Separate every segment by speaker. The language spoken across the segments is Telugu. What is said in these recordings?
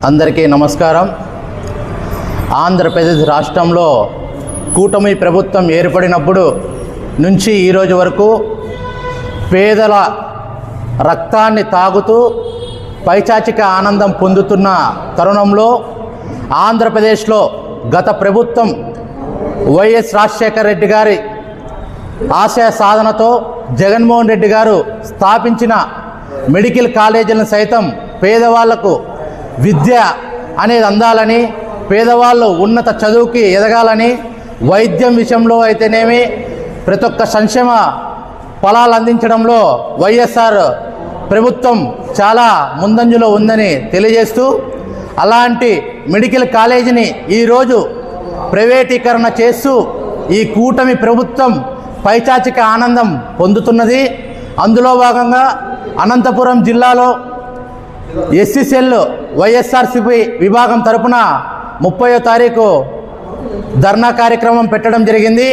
Speaker 1: అందరికీ నమస్కారం. ఆంధ్రప్రదేశ్ రాష్ట్రంలో కూటమి ప్రభుత్వం ఏర్పడినప్పుడు నుంచి ఈరోజు వరకు పేదల రక్తాన్ని తాగుతూ పైచాచిక ఆనందం పొందుతున్న తరుణంలో ఆంధ్రప్రదేశ్లో గత ప్రభుత్వం వైఎస్ రాజశేఖర రెడ్డి గారి ఆశయ సాధనతో జగన్మోహన్ రెడ్డి గారు స్థాపించిన మెడికల్ కాలేజీలను సైతం పేదవాళ్ళకు విద్య అనేది అందాలని పేదవాళ్ళు ఉన్నత చదువుకి ఎదగాలని వైద్యం విషయంలో అయితేనేమి ప్రతి ఒక్క సంక్షేమ ఫలాలు అందించడంలో వైఎస్ఆర్ ప్రభుత్వం చాలా ముందంజలో ఉందని తెలియజేస్తూ అలాంటి మెడికల్ కాలేజీని ఈరోజు ప్రైవేటీకరణ చేస్తూ ఈ కూటమి ప్రభుత్వం పైచాచిక ఆనందం పొందుతున్నది. అందులో భాగంగా అనంతపురం జిల్లాలో ఎస్సీసెల్ వైఎస్ఆర్సిపి విభాగం తరపున ముప్పయో తారీఖు ధర్నా కార్యక్రమం పెట్టడం జరిగింది.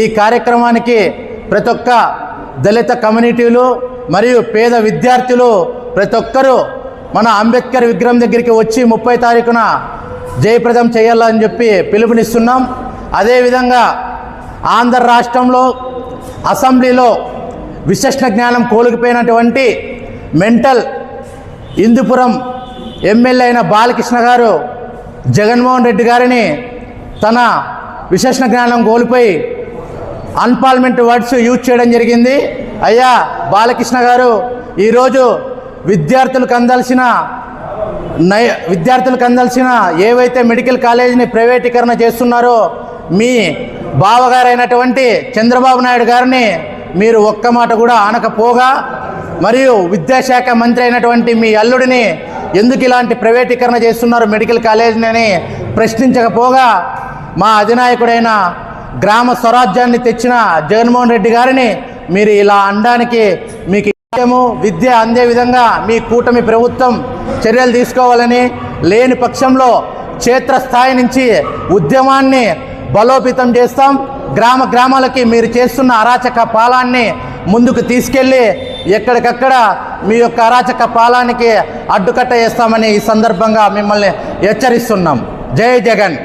Speaker 1: ఈ కార్యక్రమానికి ప్రతి ఒక్క దళిత కమ్యూనిటీలు మరియు పేద విద్యార్థులు ప్రతి ఒక్కరూ మన అంబేద్కర్ విగ్రహం దగ్గరికి వచ్చి ముప్పై తారీఖున జయప్రదం చేయాలని చెప్పి పిలుపునిస్తున్నాం. అదేవిధంగా ఆంధ్ర రాష్ట్రంలో అసెంబ్లీలో విశిష్ట జ్ఞానం కోలుకుపోయినటువంటి మెంటల్ ఇందుపురం ఎమ్మెల్యే అయిన బాలకృష్ణ గారు జగన్మోహన్ రెడ్డి గారిని తన విశేషణ జ్ఞానం కోల్పోయి అన్పార్లమెంట్ వర్డ్స్ యూజ్ చేయడం జరిగింది. అయ్యా బాలకృష్ణ గారు ఈరోజు విద్యార్థులకు అందాల్సిన నై విద్యార్థులకు అందాల్సిన ఏవైతే మెడికల్ కాలేజీని ప్రైవేటీకరణ చేస్తున్నారో మీ బావగారైనటువంటి చంద్రబాబు నాయుడు గారిని మీరు ఒక్క మాట కూడా అనకపోగా మరియు విద్యాశాఖ మంత్రి అయినటువంటి మీ అల్లుడిని ఎందుకు ఇలాంటి ప్రైవేటీకరణ చేస్తున్నారు మెడికల్ కాలేజీని ప్రశ్నించకపోగా మా అధినాయకుడైన గ్రామ స్వరాజ్యాన్ని తెచ్చిన జగన్మోహన్ రెడ్డి గారిని మీరు ఇలా అనడానికి మీకు విద్యము విద్య అందే విధంగా మీ కూటమి ప్రభుత్వం చర్యలు తీసుకోవాలని లేని పక్షంలో క్షేత్రస్థాయి నుంచి ఉద్యమాన్ని బలోపేతం చేస్తాం. గ్రామ గ్రామాలకి మీరు చేస్తున్న అరాచక పాలాన్ని ముందుకు తీసుకెళ్ళి ఎక్కడికక్కడ మీ యొక్క అరాచక పాలానికి అడ్డుకట్ట వేస్తామని ఈ సందర్భంగా మిమ్మల్ని హెచ్చరిస్తున్నాం. జై జగన్.